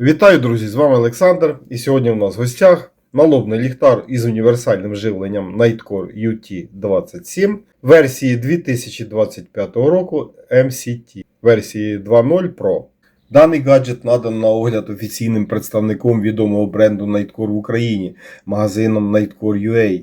Вітаю, друзі! З вами Олександр. І сьогодні у нас в гостях налобний ліхтар із універсальним живленням Nightcore UT27 версії 2025 року MCT версії 2.0 Pro. Даний гаджет надан на огляд офіційним представником відомого бренду Nightcore в Україні, магазином Nightcore UA.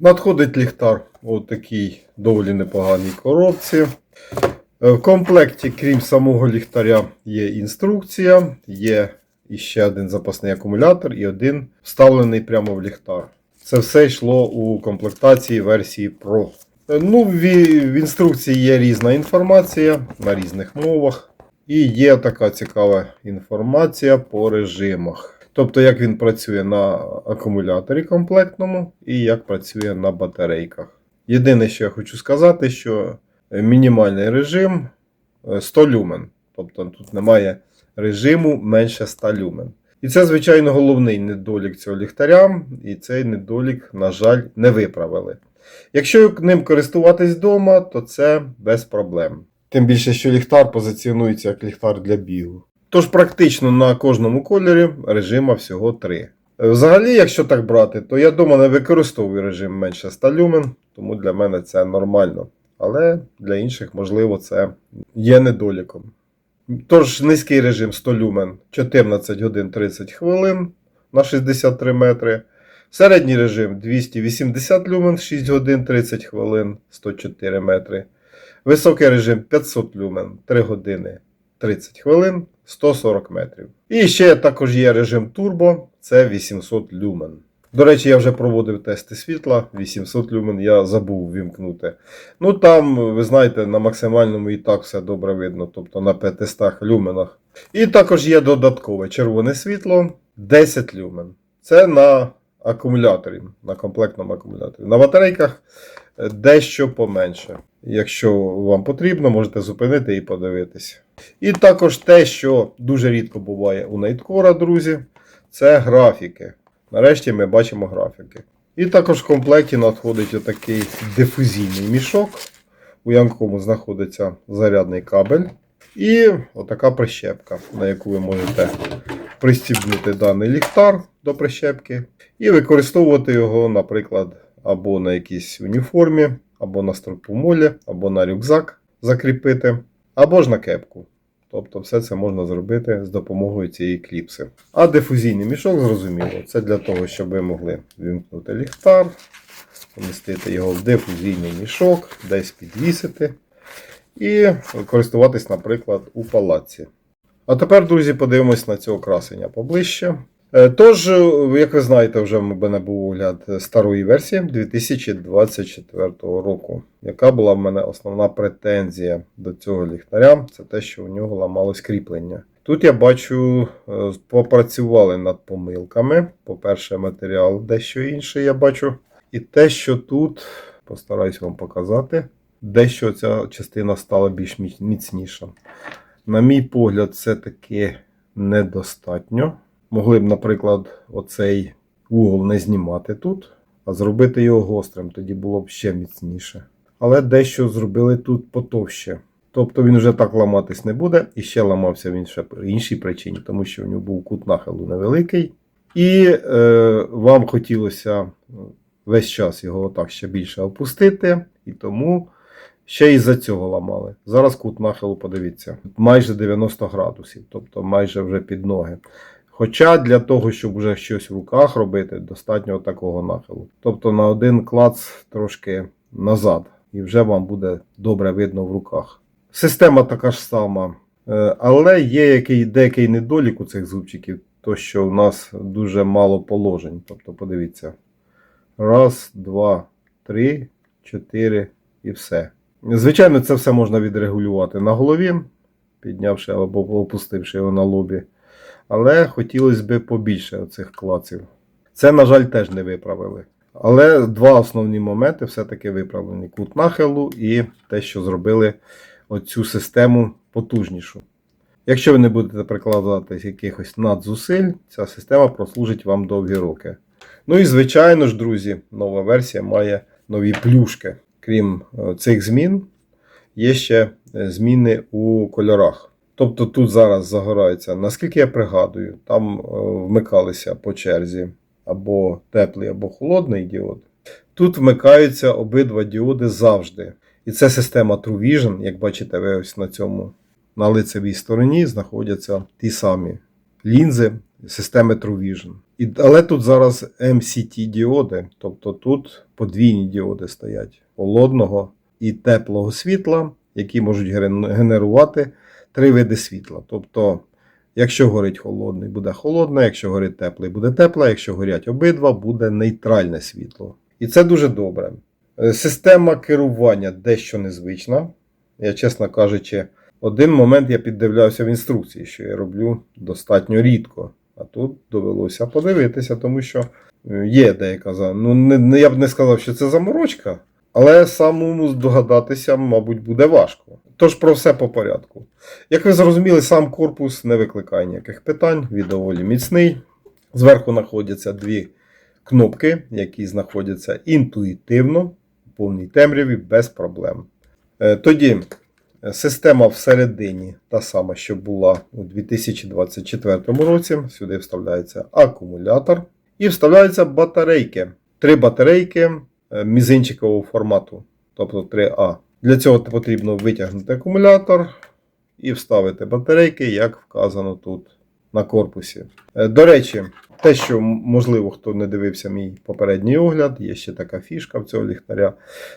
Надходить ліхтар у такій доволі непоганій коробці. Е, В комплекті, крім самого ліхтаря, є інструкція, є іще один запасний акумулятор і один вставлений прямо в ліхтар. Це все йшло у комплектації версії Pro. Е, Ну, в, в інструкції є різна інформація на різних мовах. І є така цікава інформація по режимах. Тобто, як він працює на акумуляторі комплектному і як працює на батарейках. Єдине, що я хочу сказати, що мінімальний режим е, 100 люмен. Тобто тут немає режиму менше 100 люмен. І це, звичайно, головний недолік цього ліхтаря, і цей недолік, на жаль, не виправили. Якщо ним користуватись вдома, то це без проблем. Тим більше, що ліхтар позиціонується як ліхтар для бігу. Тож практично на кожному кольорі режима всього 3. Взагалі, якщо так брати, то я вдома не використовую режим менше 100 люмен, тому для мене це нормально. Але для інших, можливо, це є недоліком. Тож низький режим 100 люмен 14 годин 30 хвилин на 63 метри. Середній режим 280 люмен 6 годин 30 хвилин 104 метри. Високий режим 500 люмен 3 години 30 хвилин 140 метрів. І ще також є режим турбо, це 800 люмен. До речі, я вже проводив тести світла, 800 люмен я забув вімкнути. Ну там, ви знаєте, на максимальному і так все добре видно, тобто на 500 люменах. І також є додаткове червоне світло 10 люмен. Це на акумуляторі, на комплектному акумуляторі. На батарейках е, дещо поменше. Якщо вам потрібно, можете зупинити і подивитися. І також те, що дуже рідко буває у Nightcore, друзі, це графіки. Нарешті ми бачимо графіки. І також в комплекті надходить отакий дифузійний мішок, у якому знаходиться зарядний кабель. І отака прищепка, на яку ви можете пристібнути даний ліхтар до прищепки і використовувати його, наприклад, або на якійсь уніформі, або на стропомолі, або на рюкзак закріпити, або ж на кепку. Тобто все це можна зробити з допомогою цієї кліпси. А дифузійний мішок, зрозуміло, це для того, щоб ви могли вімкнути ліхтар, помістити його в дифузійний мішок, десь підвісити і користуватись, наприклад, у палаці. А тепер, друзі, подивимось на цього красення поближче. Е, Тож, е, як ви знаєте, вже в мене був огляд старої версії 2024 року. Яка була в мене основна претензія до цього ліхтаря? Це те, що у нього ламалось кріплення. Тут я бачу, е, попрацювали над помилками. По-перше, матеріал дещо інший я бачу. І те, що тут, постараюсь вам показати, дещо ця частина стала більш міцніша. На мій погляд, це таки недостатньо. Могли б, наприклад, оцей угол не знімати тут, а зробити його гострим, тоді було б ще міцніше. Але дещо зробили тут потовще. Тобто він вже так ламатись не буде, і ще ламався він ще по іншій причині, тому що в нього був кут нахилу невеликий. І е, вам хотілося весь час його отак ще більше опустити, і тому ще й за цього ламали. Зараз кут нахилу, подивіться, майже 90 градусів, тобто майже вже під ноги. Хоча для того, щоб вже щось в руках робити, достатньо такого нахилу. Тобто на один клац трошки назад, і вже вам буде добре видно в руках. Система така ж сама, е, але є який, деякий недолік у цих зубчиків, то що в нас дуже мало положень. Тобто, подивіться. Раз, два, три, чотири і все. Звичайно, це все можна відрегулювати на голові, піднявши або опустивши його на лобі. Але хотілося б побільше цих клаців. Це, на жаль, теж не виправили. Але два основні моменти все-таки виправлені: кут нахилу і те, що зробили оцю систему потужнішу. Якщо ви не будете прикладати якихось надзусиль, ця система прослужить вам довгі роки. Ну і звичайно ж, друзі, нова версія має нові плюшки. Крім е, цих змін, є ще е, зміни у кольорах. Тобто тут зараз загорається, наскільки я пригадую, там е, вмикалися по черзі або теплий, або холодний діод. Тут вмикаються обидва діоди завжди. І це система True Vision, як бачите, ви ось на цьому на лицевій стороні знаходяться ті самі лінзи системи True Vision. І, але тут зараз MCT діоди, тобто тут подвійні діоди стоять холодного і теплого світла, які можуть генерувати три види світла. Тобто, якщо горить холодний, буде холодне, якщо горить теплий, буде тепле, якщо горять обидва, буде нейтральне світло. І це дуже добре. Е, Система керування дещо незвична. Я, чесно кажучи, один момент я піддивлявся в інструкції, що я роблю достатньо рідко. А тут довелося подивитися, тому що е, є деяка. Ну, не, я б не сказав, що це заморочка, але самому здогадатися, мабуть, буде важко. Тож про все по порядку. Як ви зрозуміли, сам корпус не викликає ніяких питань, він доволі міцний. Зверху знаходяться дві кнопки, які знаходяться інтуїтивно, в повній темряві, без проблем. Е, Тоді е, система всередині та сама, що була у 2024 році. Сюди вставляється акумулятор і вставляються батарейки. Три батарейки е, мізинчикового формату, тобто 3А. Для цього потрібно витягнути акумулятор і вставити батарейки, як вказано тут на корпусі. Е, До речі, те, що можливо, хто не дивився мій попередній огляд, є ще така фішка в цього ліхтаря.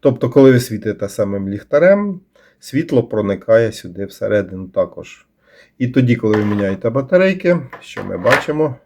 Тобто, коли ви світите самим ліхтарем, світло проникає сюди всередину також. І тоді, коли ви міняєте батарейки, що ми бачимо,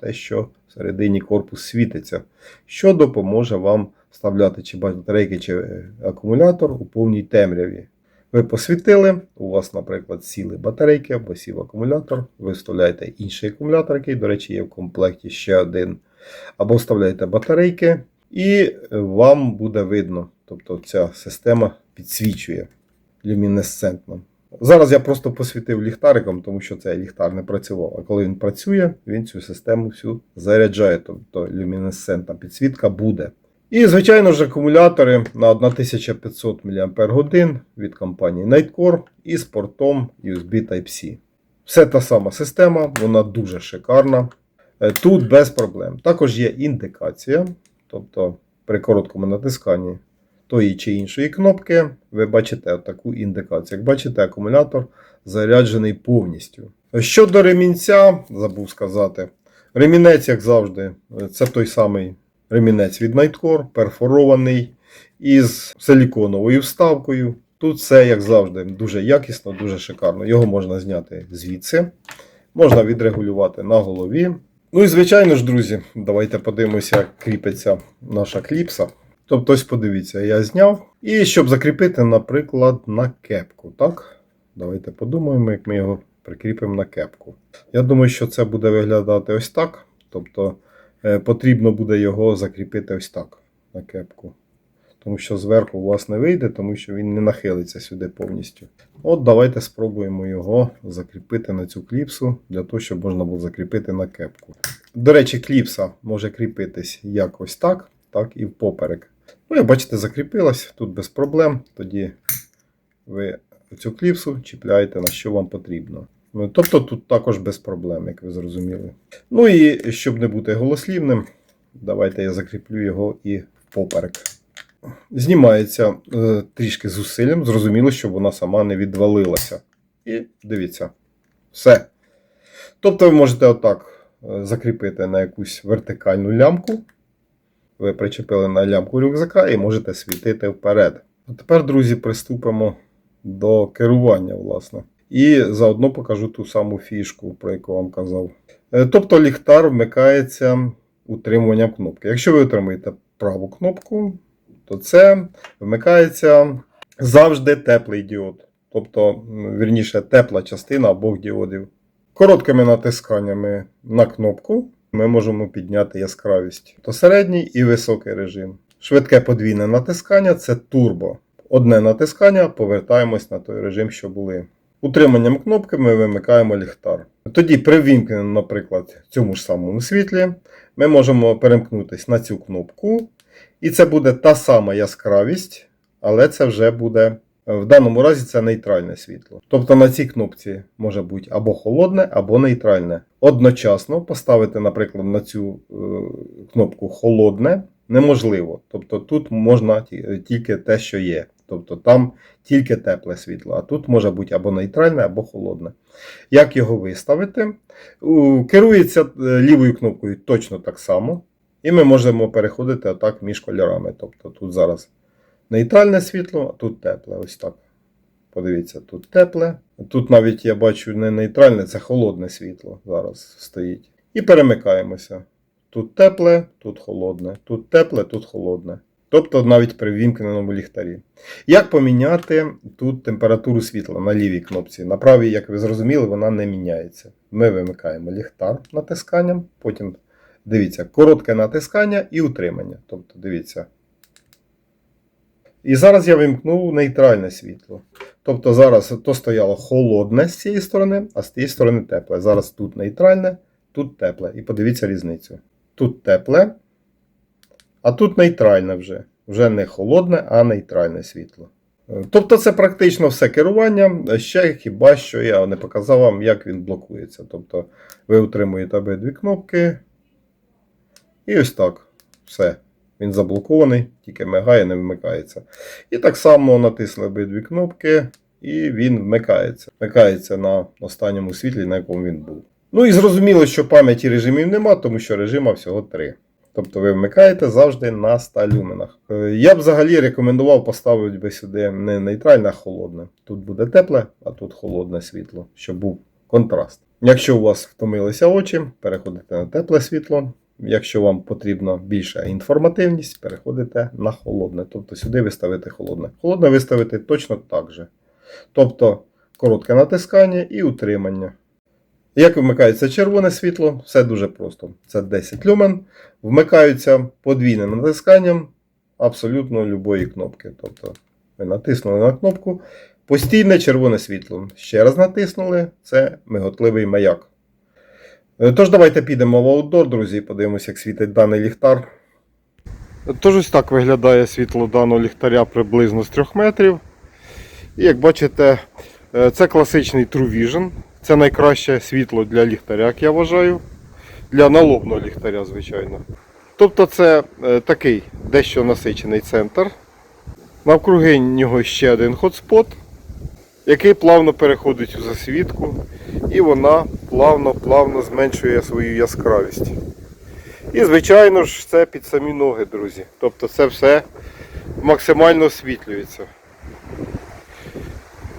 те, що всередині корпус світиться, що допоможе вам вставляти чи батарейки, чи е, акумулятор у повній темряві. Ви посвітили, у вас, наприклад, сіли батарейки або сів акумулятор, ви вставляєте інший акумулятор, який, до речі, є в комплекті ще один. Або вставляєте батарейки, і е, вам буде видно. Тобто ця система підсвічує люмінесцентно. Зараз я просто посвітив ліхтариком, тому що цей ліхтар не працював. А коли він працює, він цю систему всю заряджає, тобто люмінесцентна підсвітка буде. І, звичайно ж, акумулятори на 1500 мАч від компанії Nightcore і з портом USB Type-C. Все та сама система, вона дуже шикарна. Е, Тут без проблем. Також є індикація, тобто при короткому натисканні тої чи іншої кнопки, ви бачите таку індикацію. Як бачите, акумулятор заряджений повністю. Щодо ремінця, забув сказати, ремінець, як завжди, це той самий ремінець від Nightcore, перфорований із силіконовою вставкою. Тут все, як завжди, дуже якісно, дуже шикарно. Його можна зняти звідси, можна відрегулювати на голові. Ну і звичайно ж, друзі, давайте подивимося, як кріпиться наша кліпса. Тобто, ось подивіться, я зняв. І щоб закріпити, наприклад, на кепку. Так? Давайте подумаємо, як ми його прикріпимо на кепку. Я думаю, що це буде виглядати ось так. Тобто потрібно буде його закріпити ось так на кепку. Тому що зверху у вас не вийде, тому що він не нахилиться сюди повністю. От давайте спробуємо його закріпити на цю кліпсу, для того, щоб можна було закріпити на кепку. До речі, кліпса може кріпитись як ось так, так і впоперек. Ну, як бачите, закріпилась тут без проблем. Тоді ви цю кліпсу чіпляєте на що вам потрібно. Тобто тут також без проблем, як ви зрозуміли. Ну і щоб не бути голослівним, давайте я закріплю його і впоперек. Знімається е, трішки зусиллям, зрозуміло, щоб вона сама не відвалилася. І дивіться, все. Тобто ви можете отак е, закріпити на якусь вертикальну лямку. Ви причепили на лямку рюкзака і можете світити вперед. А тепер, друзі, приступимо до керування, власне. І заодно покажу ту саму фішку, про яку вам казав. Е, Тобто ліхтар вмикається утримуванням кнопки. Якщо ви утримуєте праву кнопку, то це вмикається завжди теплий діод. Тобто, вірніше, тепла частина обох діодів. Короткими натисканнями на кнопку ми можемо підняти яскравість. То середній і високий режим. Швидке подвійне натискання це турбо. Одне натискання повертаємось на той режим, що були. Утриманням кнопки ми вимикаємо ліхтар. Тоді при вімкненому, наприклад, цьому ж самому світлі, ми можемо перемкнутися на цю кнопку, і це буде та сама яскравість, але це вже буде в даному разі це нейтральне світло. Тобто на цій кнопці може бути або холодне, або нейтральне. Одночасно поставити, наприклад, на цю е, кнопку холодне неможливо. Тобто тут можна тільки те, що є. Тобто там тільки тепле світло, а тут може бути або нейтральне, або холодне. Як його виставити? Керується е, лівою кнопкою точно так само. І ми можемо переходити отак між кольорами. Тобто тут зараз нейтральне світло, а тут тепле. Ось так. Подивіться, тут тепле. Тут навіть я бачу не нейтральне, це холодне світло зараз стоїть. І перемикаємося. Тут тепле, тут холодне, тут тепле, тут холодне. Тобто навіть при вімкненому ліхтарі. Як поміняти тут температуру світла на лівій кнопці? На правій, як ви зрозуміли, вона не міняється. Ми вимикаємо ліхтар натисканням, потім дивіться, коротке натискання і утримання. Тобто, дивіться. І зараз я вимкнув нейтральне світло. Тобто зараз то стояло холодне з цієї сторони, а з тієї сторони тепле. Зараз тут нейтральне, тут тепле. І подивіться різницю. Тут тепле, а тут нейтральне вже. Вже не холодне, а нейтральне світло. Е, Тобто це практично все керування. Ще хіба що я не показав вам, як він блокується. Тобто ви утримуєте обидві кнопки. І ось так. Все. Він заблокований, тільки мигає, не вмикається. І так само натисли обидві кнопки, і він вмикається. Вмикається на останньому світлі, на якому він був. Ну і зрозуміло, що пам'яті режимів нема, тому що режима всього три. Тобто ви вмикаєте завжди на 100 люменах. Е, Я б взагалі рекомендував поставити би сюди не нейтральне, а холодне. Тут буде тепле, а тут холодне світло, щоб був контраст. Якщо у вас втомилися очі, переходите на тепле світло. Якщо вам потрібна більша інформативність, переходите на холодне. Тобто сюди ви ставите холодне. Холодне виставити точно так же. Тобто коротке натискання і утримання. Як вмикається червоне світло, все дуже просто. Це 10 люмен. Вмикаються подвійним натисканням абсолютно любої кнопки. Тобто ви натиснули на кнопку, постійне червоне світло. Ще раз натиснули, це миготливий маяк. Е, Тож давайте підемо в аутдор, друзі, і подивимося, як світить даний ліхтар. Тож ось так виглядає світло даного ліхтаря приблизно з 3 метрів. І як бачите, е, це класичний True Vision. Це найкраще світло для ліхтаря, як я вважаю. Для налобного ліхтаря, звичайно. Тобто це е, такий дещо насичений центр. Навкруги нього ще один хотспот, який плавно переходить у засвітку, і вона плавно-плавно зменшує свою яскравість. І, звичайно ж, це під самі ноги, друзі. Тобто це все максимально освітлюється.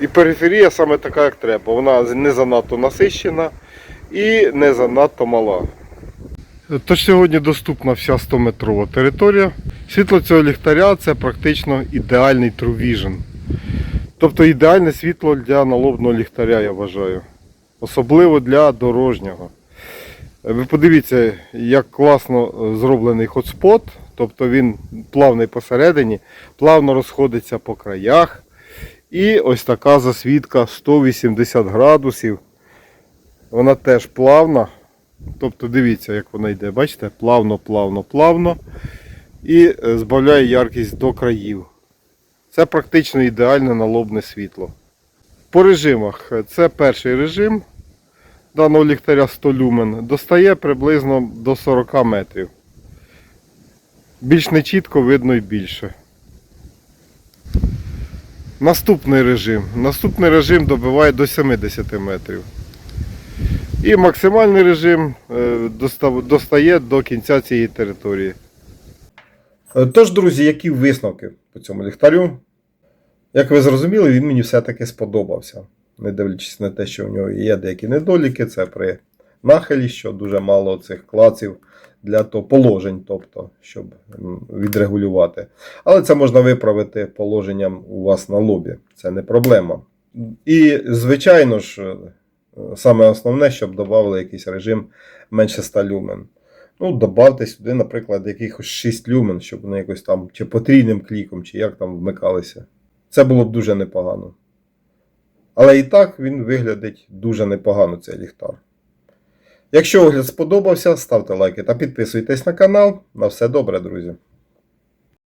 І периферія саме така, як треба. Вона не занадто насищена і не занадто мала. Тож сьогодні доступна вся 100-метрова територія. Світло цього ліхтаря це практично ідеальний True Vision. Тобто ідеальне світло для налобного ліхтаря, я вважаю. Особливо для дорожнього. Ви подивіться, як класно е, зроблений хотспот. Тобто він плавний посередині, плавно розходиться по краях. І ось така засвітка 180 градусів. Вона теж плавна. Тобто дивіться, як вона йде, бачите? Плавно, плавно, плавно. І е, збавляє яркість до країв. Це практично ідеальне налобне світло. По режимах. Це перший режим даного ліхтаря 100 люмен. Достає приблизно до 40 метрів. Більш не чітко видно і більше. Наступний режим. Наступний режим добиває до 70 метрів. І максимальний режим е, достає до кінця цієї території. Е, Тож, друзі, які висновки по цьому ліхтарю? Як ви зрозуміли, він мені все-таки сподобався. Не дивлячись на те, що в нього є деякі недоліки, це при нахилі, що дуже мало цих клаців для того положень, тобто, щоб відрегулювати. Але це можна виправити положенням у вас на лобі. Це не проблема. І, звичайно ж, Е, Саме основне, щоб додали якийсь режим менше 100 люмен. Ну, додавте сюди, наприклад, якихось 6 люмен, щоб вони якось там чи потрійним кліком, чи як там вмикалися. Це було б дуже непогано. Але і так він виглядить дуже непогано, цей ліхтар. Якщо огляд сподобався, ставте лайки та підписуйтесь на канал. На все добре, друзі.